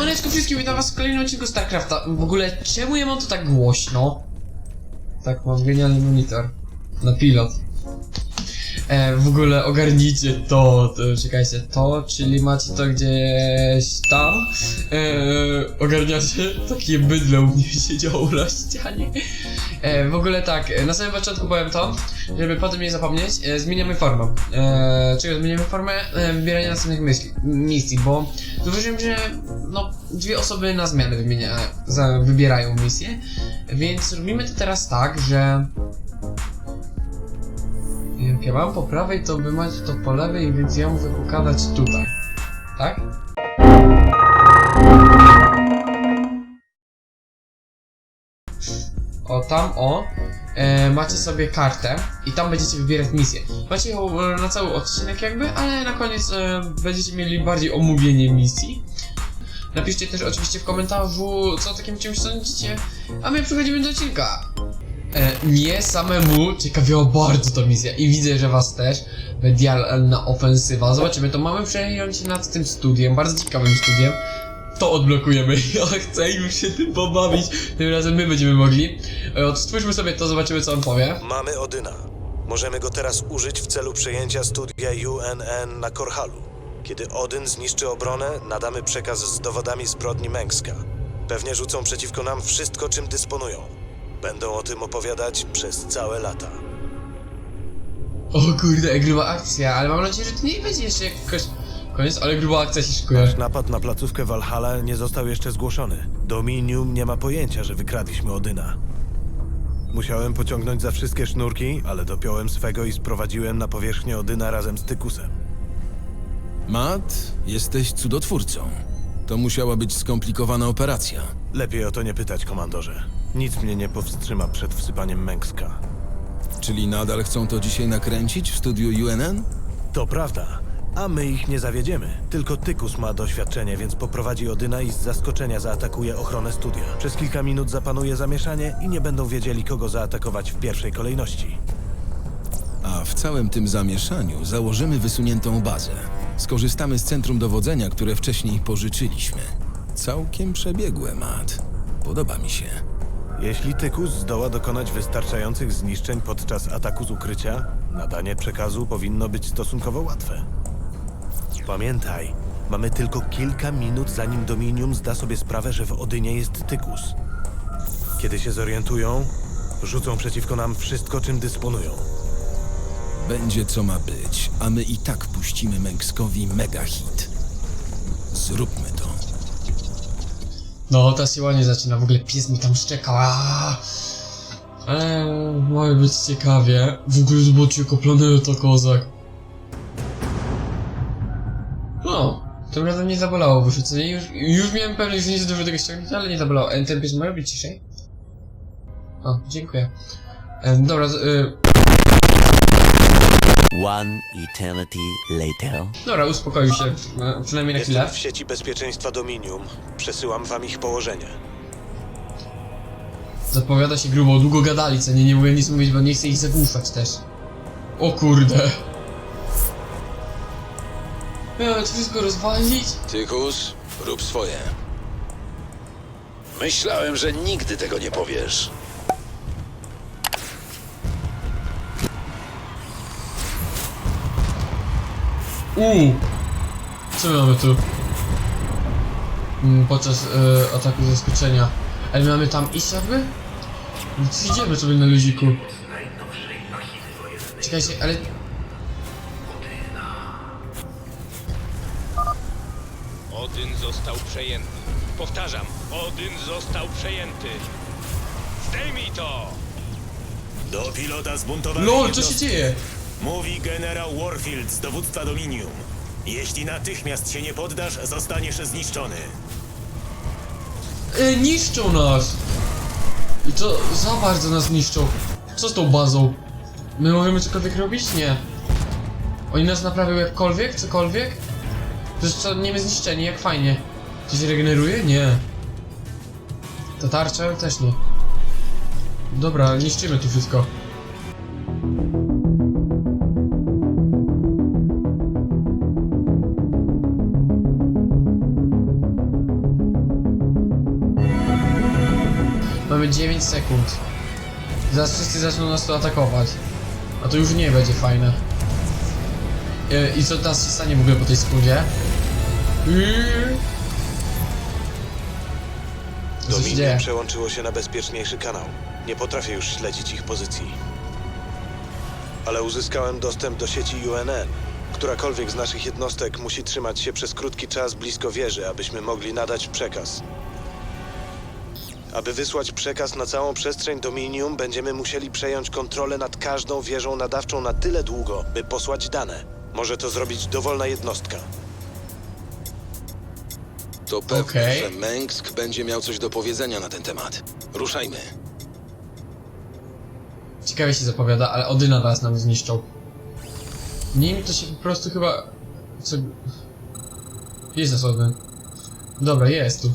Siemaneczko wszystkim, witam was w kolejnym odcinku StarCrafta. W ogóle, czemu ja mam to tak głośno? Tak, mam genialny monitor. Na pilot. E, w ogóle ogarnijcie to, to, czekajcie, to, czyli macie to gdzieś tam. E, ogarniacie? Takie bydle u mnie siedziało na ścianie. E, w ogóle tak, e, na samym początku powiem to, żeby potem nie zapomnieć, e, zmieniamy formę. E, czego zmieniamy formę? E, wybierania następnych myśli, misji, bo zauważyłem, że no, dwie osoby na zmianę wymienia, za, wybierają misję, więc robimy to teraz tak, że jak ja mam po prawej, to wy macie to po lewej, więc ja muszę pokazać tutaj. Tak? O, tam, o. E, macie sobie kartę i tam będziecie wybierać misję. Macie ją e, na cały odcinek jakby, ale na koniec e, będziecie mieli bardziej omówienie misji. Napiszcie też oczywiście w komentarzu, co o takim czymś sądzicie, a my przechodzimy do odcinka. E, mnie samemu ciekawiła bardzo ta misja i widzę, że was też. Medialna ofensywa. Zobaczymy, to mamy przejąć nad tym studiem, bardzo ciekawym studiem. To odblokujemy. Ja chcę już się tym pobawić. Tym razem my będziemy mogli. E, Odtwórzmy sobie to, zobaczymy co on powie. Mamy Odyna. Możemy go teraz użyć w celu przejęcia studia UNN na Korhalu. Kiedy Odyn zniszczy obronę, nadamy przekaz z dowodami zbrodni Mengska. Pewnie rzucą przeciwko nam wszystko, czym dysponują. Będą o tym opowiadać przez całe lata. O kurde, gruba akcja, ale mam nadzieję, że to nie będzie jeszcze jakoś koniec, ale gruba akcja się szykuje. Nasz napad na placówkę Valhalla nie został jeszcze zgłoszony. Dominium nie ma pojęcia, że wykradliśmy Odyna. Musiałem pociągnąć za wszystkie sznurki, ale dopiąłem swego i sprowadziłem na powierzchnię Odyna razem z Tykusem. Matt, jesteś cudotwórcą. To musiała być skomplikowana operacja. Lepiej o to nie pytać, komandorze. Nic mnie nie powstrzyma przed wsypaniem Mengska. Czyli nadal chcą to dzisiaj nakręcić w studiu UNN? To prawda, a my ich nie zawiedziemy. Tylko Tykus ma doświadczenie, więc poprowadzi Odyna i z zaskoczenia zaatakuje ochronę studia. Przez kilka minut zapanuje zamieszanie i nie będą wiedzieli, kogo zaatakować w pierwszej kolejności. A w całym tym zamieszaniu założymy wysuniętą bazę. Skorzystamy z centrum dowodzenia, które wcześniej pożyczyliśmy. Całkiem przebiegłe, Matt. Podoba mi się. Jeśli Tykus zdoła dokonać wystarczających zniszczeń podczas ataku z ukrycia, nadanie przekazu powinno być stosunkowo łatwe. Pamiętaj, mamy tylko kilka minut, zanim Dominium zda sobie sprawę, że w Odynie jest Tykus. Kiedy się zorientują, rzucą przeciwko nam wszystko, czym dysponują. Będzie co ma być, a my i tak puścimy Mengskowi mega hit. Zróbmy to. No, ta siła nie zaczyna, w ogóle pies mi tam szczekał. Eee, może być ciekawie. W ogóle zobaczcie, jako planeta kozak. Tym razem nie zabolało wyrzucenie. Już, już miałem pewność, że nie zdążę tego ściągnąć, ale nie zabolało. E, ten pies może być ciszej? O, dziękuję. E, dobra, z, y, One eternity later. dobra, uspokoił się. E, przynajmniej na chwilę. Jestem w sieci bezpieczeństwa Dominium. Przesyłam wam ich położenie. Zapowiada się grubo, długo gadali, co nie, nie mogłem nic mówić, bo nie chcę ich zagłuszać też. O kurde. Miałem to wszystko rozwalić? Tykus, rób swoje. Myślałem, że nigdy tego nie powiesz. Uuu. Co my mamy tu? Mm, Podczas e, ataku zaskoczenia. Ale my mamy tam iść jakby? No to idziemy sobie na luziku. Czekajcie, ale... Odyn został przejęty. Powtarzam, Odyn został przejęty. Zdejmij to! Do pilota zbuntowanej LOL, co jednostki. się dzieje? Mówi generał Warfield z dowództwa Dominium. Jeśli natychmiast się nie poddasz, zostaniesz zniszczony. E, niszczą nas! I to za bardzo nas niszczą. Co z tą bazą? My możemy cokolwiek robić? Nie. Oni nas naprawią jakkolwiek? Cokolwiek? Przecież co, nie jest zniszczeni, jak fajnie. Czy się regeneruje? Nie. Ta tarcza też nie. Dobra, niszczymy tu wszystko. Mamy 9 sekund. Zaraz wszyscy zaczną nas tu atakować. A to już nie będzie fajne. E, I co teraz się stanie w ogóle po tej sekundzie? Co się Dominium dzieje? przełączyło się na bezpieczniejszy kanał. Nie potrafię już śledzić ich pozycji. Ale uzyskałem dostęp do sieci UNN. Którakolwiek z naszych jednostek musi trzymać się przez krótki czas blisko wieży, abyśmy mogli nadać przekaz. Aby wysłać przekaz na całą przestrzeń Dominium, będziemy musieli przejąć kontrolę nad każdą wieżą nadawczą na tyle długo, by posłać dane. Może to zrobić dowolna jednostka. To pewne, Okej. że Mengsk będzie miał coś do powiedzenia na ten temat. Ruszajmy. Ciekawie się zapowiada, ale Odyna teraz nam zniszczą. Nim to się po prostu chyba... Co... Jest nas Odyn. Dobra, jest tu.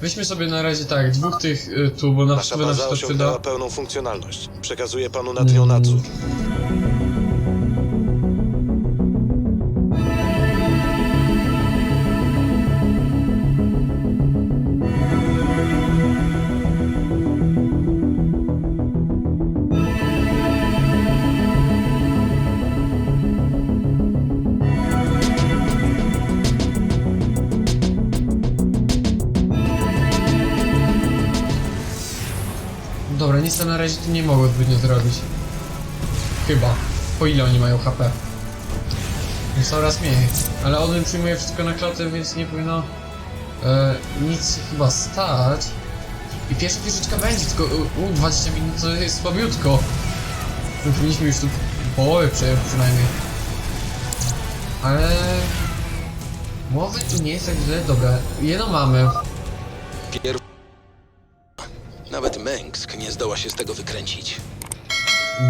Weźmy sobie na razie tak, dwóch tych y, tu, bo na Nasza przykład nam się baza to osiągnęła przyda. pełną funkcjonalność. Przekazuję panu Natrion nadzór. Nic tam na razie tu nie mogą zbytnio zrobić. Chyba. Po ile oni mają HP? Jest coraz mniej. Ale Odyn przyjmuje wszystko na klatę, więc nie powinno e, nic chyba stać. I pierwsza wieżyczka będzie, tylko u, u 20 minut to jest słabiutko. My powinniśmy już tu połowę przejąć przynajmniej. Ale... Mowy tu nie jest tak źle, dobra. Jedno mamy. Pierw... Mengsk nie zdoła się z tego wykręcić.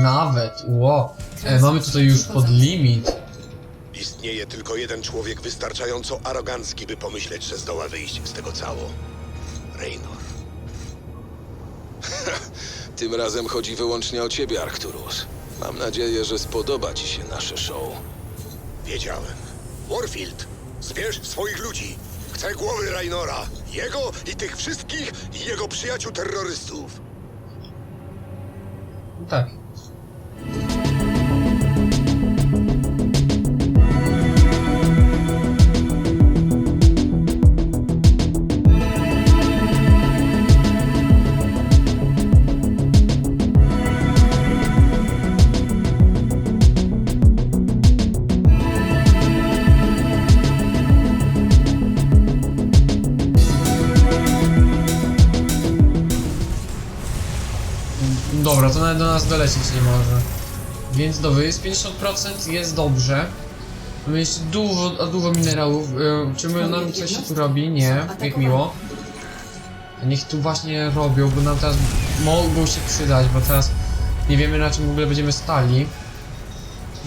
Nawet, ło. E, mamy tutaj już pod limit. Istnieje tylko jeden człowiek wystarczająco arogancki, by pomyśleć, że zdoła wyjść z tego cało. Reynor. Tym razem chodzi wyłącznie o ciebie, Arcturus. Mam nadzieję, że spodoba ci się nasze show. Wiedziałem. Warfield, zbierz swoich ludzi. Chcę głowy Raynora, jego i tych wszystkich jego przyjaciół terrorystów. Tak. Dobra, to nawet do nas dolecieć nie może. Więc dobra, jest 50%, jest dobrze. Mamy jeszcze dużo, a dużo minerałów. E, czy my, nam coś się tu robi? Nie, jak miło. Niech tu właśnie robią, bo nam teraz mogą się przydać, bo teraz nie wiemy na czym w ogóle będziemy stali.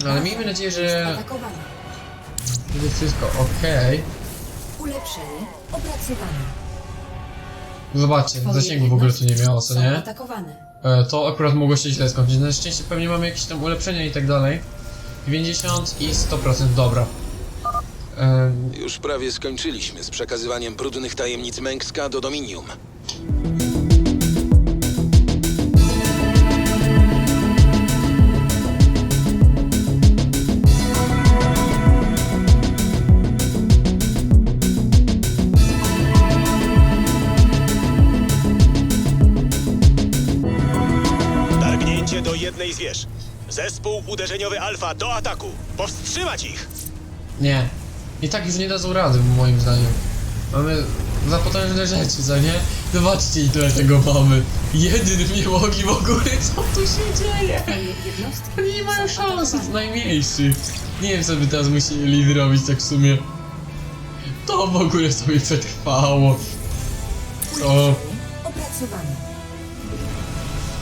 No, ale miejmy nadzieję, że będzie wszystko ok. Ulepszenie opracowane. Zobaczcie, zasięgu w ogóle tu nie miało, co są nie? atakowane. E, to akurat mogło się źle skończyć. Na szczęście pewnie mamy jakieś tam ulepszenia i tak dalej. 90 i 100%, dobra. E, Już prawie skończyliśmy z przekazywaniem brudnych tajemnic Mengska do Dominium. Zespół uderzeniowy Alfa do ataku. Powstrzymać ich! nie. I tak już nie dadzą rady, moim zdaniem. Mamy za potężne rzeczy, co nie? Zobaczcie ile tego mamy. Jedyny miłogi w ogóle, co tu się dzieje? Oni nie mają szans, atakowane. najmniejszych. Nie wiem co by teraz musieli zrobić tak w sumie. To w ogóle sobie przetrwało. Co? Opracowane.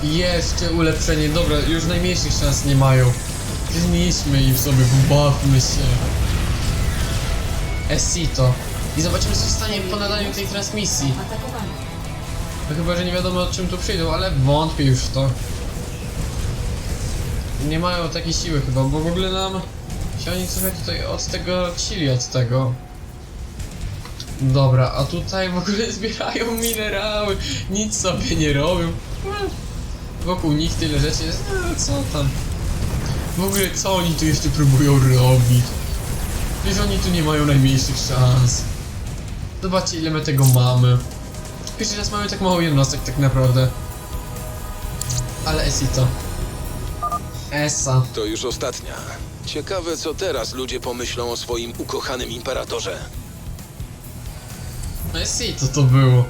Jeszcze ulepszenie, dobra, już najmniejszych szans nie mają. Zniszczmy im sobie, pobawmy się. Esito. I zobaczymy co się stanie po nadaniu tej transmisji. No chyba, że nie wiadomo o czym tu przyjdą, ale wątpię już w to. Nie mają takiej siły chyba, bo w ogóle nam się oni trochę tutaj od tego odcili od tego. Dobra, a tutaj w ogóle zbierają minerały, nic sobie nie robią. Wokół nich tyle rzeczy jest, no co tam. W ogóle co oni tu jeszcze próbują robić? Przecież oni tu nie mają najmniejszych szans. Zobaczcie ile my tego mamy. Pierwszy raz mamy tak mało jednostek tak naprawdę. Ale Esito. Esa. To już ostatnia. Ciekawe, co teraz ludzie pomyślą o swoim ukochanym imperatorze. Esito to było.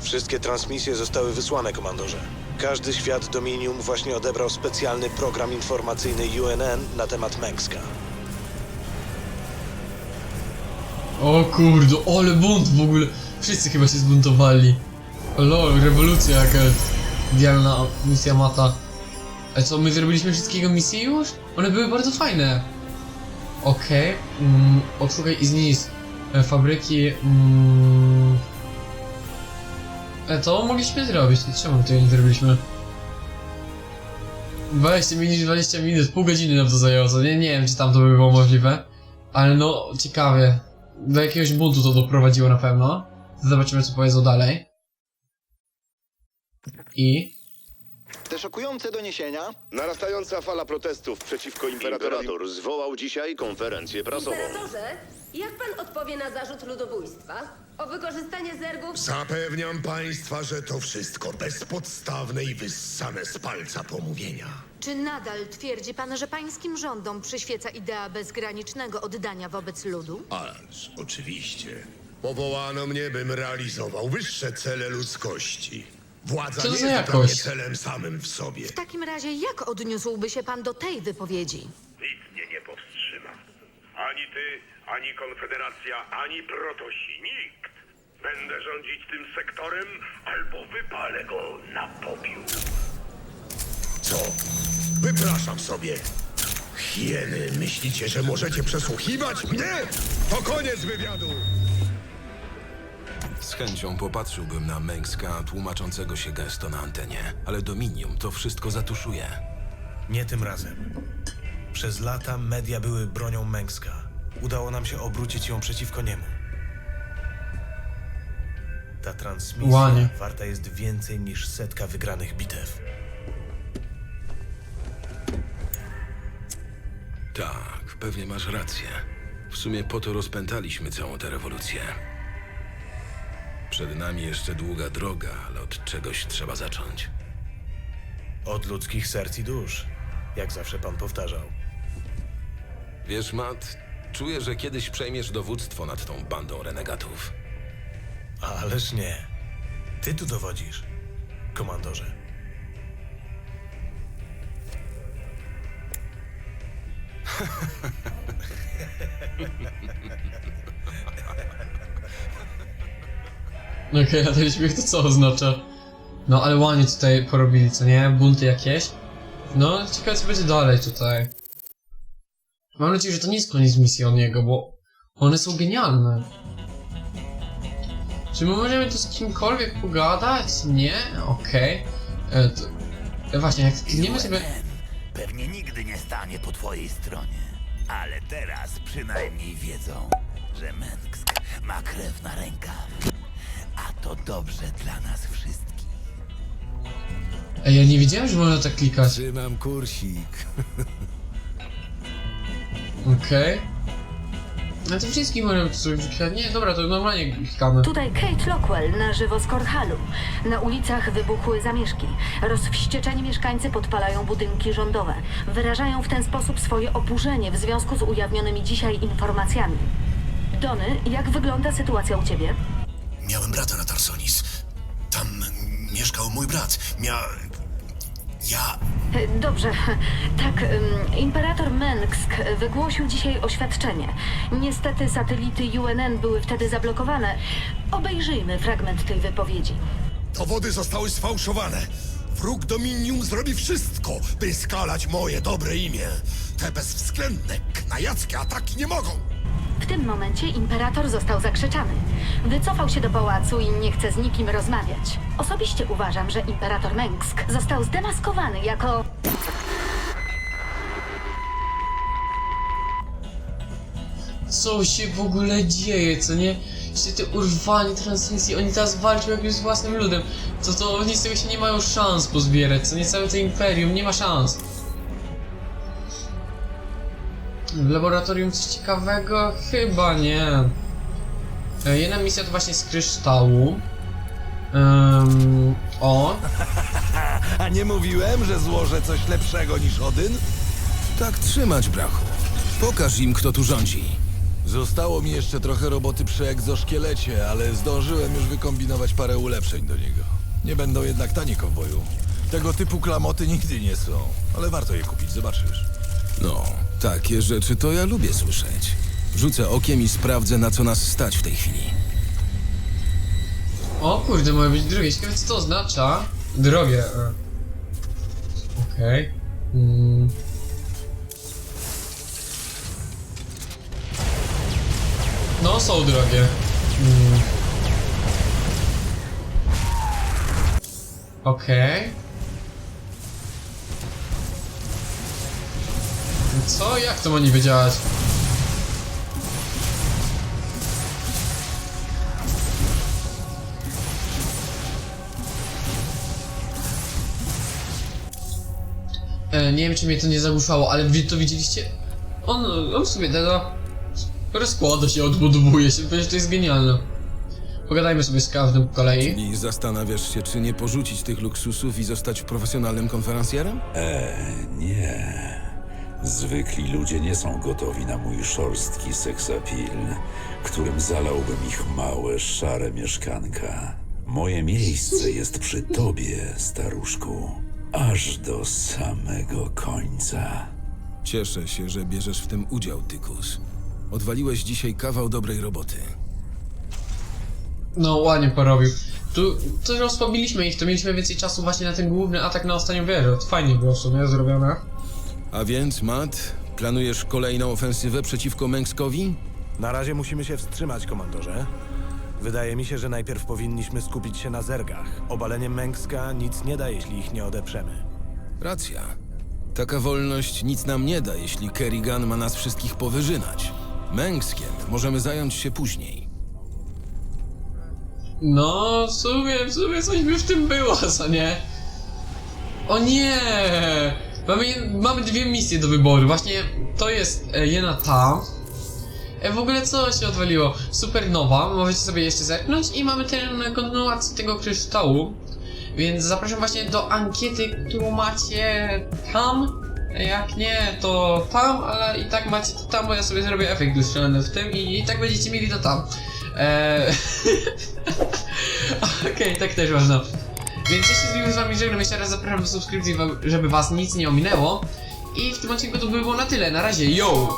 Wszystkie transmisje zostały wysłane, komandorze. Każdy świat Dominium właśnie odebrał specjalny program informacyjny UNN na temat Mengska. O kurde, ale bunt w ogóle. Wszyscy chyba się zbuntowali. Lol, rewolucja jakaś. Dialna misja mata. A co, my zrobiliśmy wszystkiego misje już? One były bardzo fajne. Okej. Mm, odszukaj i zniszcz e, fabryki. Mm, to mogliśmy zrobić. Czemu tego nie zrobiliśmy? 20 minut, 20 minut, pół godziny nam to zajęło, co nie, nie wiem czy tam to by było możliwe. Ale no, ciekawie. Do jakiegoś buntu to doprowadziło na pewno. Zobaczymy co powiedzą dalej. I... Te szokujące doniesienia Narastająca fala protestów przeciwko imperatorowi. Imperator zwołał dzisiaj konferencję prasową. Imperatorze, jak pan odpowie na zarzut ludobójstwa? O wykorzystanie zergów? Zapewniam państwa, że to wszystko bezpodstawne i wyssane z palca pomówienia. Czy nadal twierdzi pan, że pańskim rządom przyświeca idea bezgranicznego oddania wobec ludu? Ależ, oczywiście. Powołano mnie, bym realizował wyższe cele ludzkości. Władza Co nie za jest dla mnie jakość? celem samym w sobie. W takim razie jak odniósłby się pan do tej wypowiedzi? Nic mnie nie powstrzyma. Ani ty, ani Konfederacja, ani Protosi. Nikt. Będę rządzić tym sektorem, albo wypalę go na popiół. Co? Wypraszam sobie. Hieny, myślicie, że możecie przesłuchiwać mnie? To koniec wywiadu! Chęcią popatrzyłbym na Mengska tłumaczącego się gesto na antenie, ale Dominium to wszystko zatuszuje. Nie tym razem. Przez lata media były bronią Mengska. Udało nam się obrócić ją przeciwko niemu. Ta transmisja Łanie. warta jest więcej niż setka wygranych bitew. Tak, pewnie masz rację. W sumie po to rozpętaliśmy całą tę rewolucję. Przed nami jeszcze długa droga, ale od czegoś trzeba zacząć. Od ludzkich serc i dusz. Jak zawsze pan powtarzał. Wiesz, Matt, czuję, że kiedyś przejmiesz dowództwo nad tą bandą renegatów. Ależ nie. Ty tu dowodzisz, komandorze. Okej, a ten śmiech to co oznacza? No ale łanie tutaj porobili, co nie? Bunty jakieś. No, ciekawe co będzie dalej tutaj. Mam nadzieję, że to nie jest koniec misji od niego, bo one są genialne. Czy my możemy tu z kimkolwiek pogadać? Nie? Okej. E, to- e, Właśnie, jak klikniemy sobie... pewnie nigdy nie stanie po twojej stronie. Ale teraz przynajmniej wiedzą, że Mengsk ma krew na rękach. A to dobrze dla nas wszystkich. Ej, ja nie wiedziałem, że można tak klikać. Trzymam kursik. Okej. No to wszystkim możemy tu klikać. Nie, dobra, to normalnie klikamy. Tutaj Kate Lockwell na żywo z Korhalu. Na ulicach wybuchły zamieszki. Rozwścieczeni mieszkańcy podpalają budynki rządowe. Wyrażają w ten sposób swoje oburzenie w związku z ujawnionymi dzisiaj informacjami. Dony, jak wygląda sytuacja u ciebie? Miałem brata na Tarsonis. Tam mieszkał mój brat. Mia... Ja... E, Dobrze. Tak, ym, imperator Mengsk wygłosił dzisiaj oświadczenie. Niestety satelity UNN były wtedy zablokowane. Obejrzyjmy fragment tej wypowiedzi. Dowody zostały sfałszowane. Wróg Dominium zrobi wszystko, by skalać moje dobre imię. Te bezwzględne, knajackie ataki nie mogą. W tym momencie imperator został zakrzyczany. Wycofał się do pałacu i nie chce z nikim rozmawiać. Osobiście uważam, że imperator Mengsk został zdemaskowany jako Co się w ogóle dzieje, co nie? Jeśli te urwani transmisji, oni teraz walczą jakimś z własnym ludem, to to oni z tego się nie mają szans pozbierać, co nie całe to imperium, nie ma szans. W laboratorium coś ciekawego? Chyba nie. E, Jedna misja to właśnie z kryształu. Um, o, A nie mówiłem, że złożę coś lepszego niż Odyn? Tak trzymać, brachu. Pokaż im, kto tu rządzi. Zostało mi jeszcze trochę roboty przy egzoszkielecie, ale zdążyłem już wykombinować parę ulepszeń do niego. Nie będą jednak tanie konwoju. Tego typu klamoty nigdy nie są, ale warto je kupić, zobaczysz. No, takie rzeczy to ja lubię słyszeć. Rzucę okiem i sprawdzę, na co nas stać w tej chwili. o kurde, może być drogie. Ciekawe co to oznacza. Drogie. e. Okej. Mm. No, są drogie. Mm. Okej. Co? Jak to ma niby działać? E, nie wiem, czy mnie to nie zagłuszało, ale wy to widzieliście? On, on sobie da rozkłada się, odbudowuje się, przecież to jest genialne. Pogadajmy sobie z każdym po kolei. I zastanawiasz się, czy nie porzucić tych luksusów i zostać profesjonalnym konferencjerem? E, nie. Zwykli ludzie nie są gotowi na mój szorstki seksapil, którym zalałbym ich małe, szare mieszkanka. Moje miejsce jest przy tobie, staruszku, aż do samego końca. Cieszę się, że bierzesz w tym udział, Tykus. Odwaliłeś dzisiaj kawał dobrej roboty. No, ładnie porobił. Tu, to rozpabiliśmy ich, to mieliśmy więcej czasu właśnie na ten główny atak na ostatnią wieżę. To fajnie było w sumie zrobione. A więc, Matt, planujesz kolejną ofensywę przeciwko Mengskowi? Na razie musimy się wstrzymać, komandorze. Wydaje mi się, że najpierw powinniśmy skupić się na zergach. Obalenie Mengska nic nie da, jeśli ich nie odeprzemy. Racja. Taka wolność nic nam nie da, jeśli Kerrigan ma nas wszystkich powyżynać. Mengskiem możemy zająć się później. No, w sumie, w sumie coś by w tym było, co nie? O nie! Mamy, mamy dwie misje do wyboru. Właśnie to jest e, jedna ta. E, w ogóle co się odwaliło? Supernowa, możecie sobie jeszcze zerknąć i mamy tę kontynuację tego kryształu. Więc zapraszam właśnie do ankiety, którą macie tam. Jak nie, to tam, ale i tak macie to tam, bo ja sobie zrobię efekt wystrzelony w tym i, i tak będziecie mieli to tam. Eee... Okej, tak też można. Więc jeśli z miłym z wami żegnam, jeszcze raz zapraszam do subskrypcji, żeby was nic nie ominęło. I w tym odcinku to by było na tyle. Na razie, yo!